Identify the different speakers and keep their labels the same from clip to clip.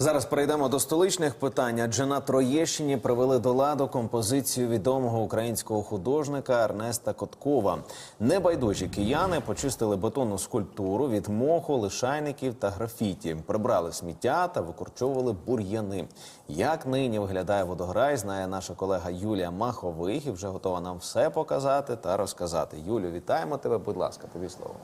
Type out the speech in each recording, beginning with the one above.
Speaker 1: Зараз перейдемо до столичних питань. Адже на Троєщині привели до ладу композицію відомого українського художника Ернеста Коткова. Небайдужі кияни почистили бетонну скульптуру від моху, лишайників та графіті, прибрали сміття та викорчовували бур'яни. Як нині виглядає водограй, знає наша колега Юлія Махових і вже готова нам все показати та розказати. Юлю, вітаємо тебе. Будь ласка, тобі слово.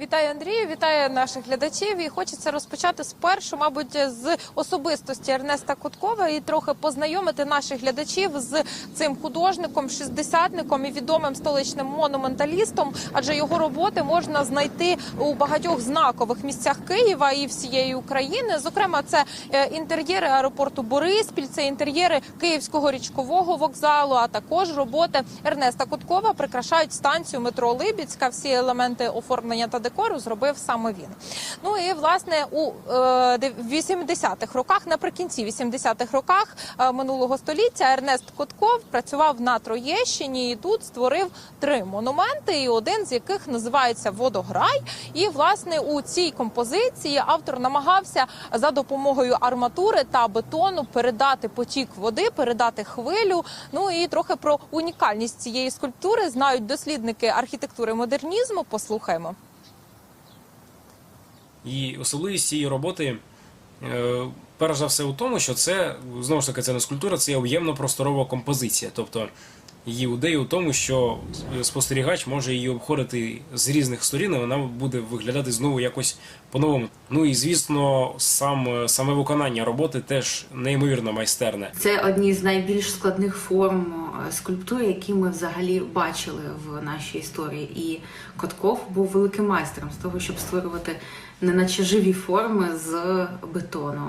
Speaker 2: Вітаю Андрію, вітаю наших глядачів. І хочеться розпочати спершу, мабуть, з особистості Ернеста Куткова і трохи познайомити наших глядачів з цим художником, шістдесятником і відомим столичним монументалістом. Адже його роботи можна знайти у багатьох знакових місцях Києва і всієї України. Зокрема, це е, інтер'єри аеропорту Бориспіль, це інтер'єри Київського річкового вокзалу, а також роботи Ернеста Куткова прикрашають станцію метро Либідська. Всі елементи оформлення та декору зробив саме він. Ну і власне у е, 80-х роках, наприкінці 80-х роках е, минулого століття, Ернест Котков працював на Троєщині і тут створив три монументи, і один з яких називається Водограй. І власне у цій композиції автор намагався за допомогою арматури та бетону передати потік води, передати хвилю. Ну і трохи про унікальність цієї скульптури знають дослідники архітектури модернізму. Послухаємо.
Speaker 3: І особливість цієї роботи, е, перш за все, у тому, що це знову ж таки це не скульптура, це є об'ємно-просторова композиція. Тобто її ідея у тому, що спостерігач може її обходити з різних сторін, і вона буде виглядати знову якось по-новому. Ну і звісно, сам, саме виконання роботи теж неймовірно майстерне.
Speaker 4: Це одні з найбільш складних форм е, скульптури, які ми взагалі бачили в нашій історії. І Котков був великим майстером з того, щоб створювати неначе живі форми з бетону.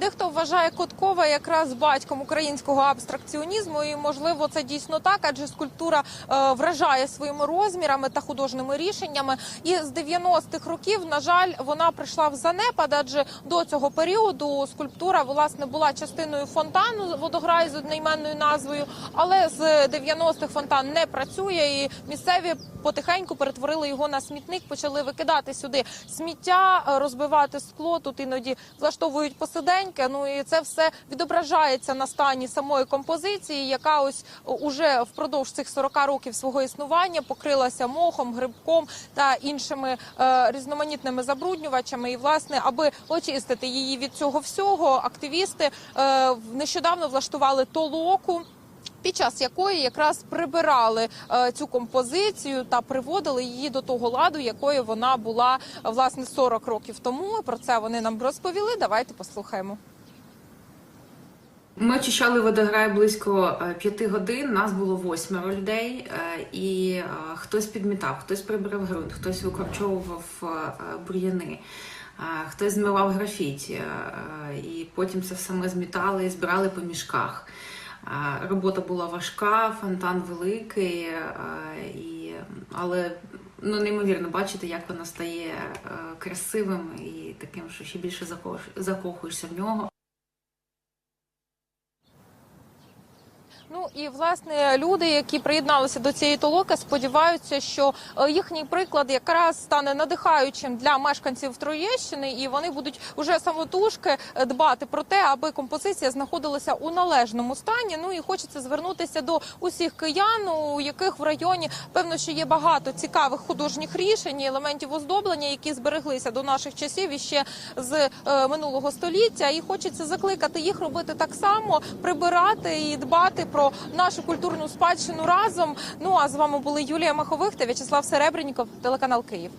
Speaker 2: Дехто вважає Коткова якраз батьком українського абстракціонізму, і можливо це дійсно так, адже скульптура е, вражає своїми розмірами та художніми рішеннями. І з 90-х років, на жаль, вона прийшла в занепад, адже до цього періоду скульптура власне була частиною фонтану водограю з одноіменною назвою. Але з 90-х фонтан не працює, і місцеві потихеньку перетворили його на смітник, почали викидати сюди сміття, розбивати скло. Тут іноді влаштовують посиденьки. Ну і це все відображається на стані самої композиції, яка ось уже впродовж цих 40 років свого існування покрилася мохом, грибком та іншими е, різноманітними забруднювачами. І власне, аби очистити її від цього всього, активісти е, нещодавно влаштували толоку під час якої якраз прибирали е, цю композицію та приводили її до того ладу, якою вона була е, власне 40 років тому. Про це вони нам розповіли. Давайте послухаємо.
Speaker 4: Ми очищали водограй близько е, п'яти годин. Нас було восьмеро людей, і хтось підмітав, хтось прибирав ґрунт, хтось викорчовував бур'яни. Хтось змивав графіті, і потім це все ми змітали і збирали по мішках. Робота була важка, фонтан великий, е, і, але ну, неймовірно бачити, як вона стає е, красивим і таким, що ще більше закох- закохуєшся в нього.
Speaker 2: Ну і власне люди, які приєдналися до цієї толоки, сподіваються, що е, їхній приклад якраз стане надихаючим для мешканців Троєщини, і вони будуть уже самотужки е, дбати про те, аби композиція знаходилася у належному стані. Ну і хочеться звернутися до усіх киян, у яких в районі певно, що є багато цікавих художніх рішень, і елементів оздоблення, які збереглися до наших часів і ще з е, минулого століття. І хочеться закликати їх робити так само, прибирати і дбати про нашу культурну спадщину разом. Ну а з вами були Юлія Махових та В'ячеслав Серебренніков, телеканал Київ.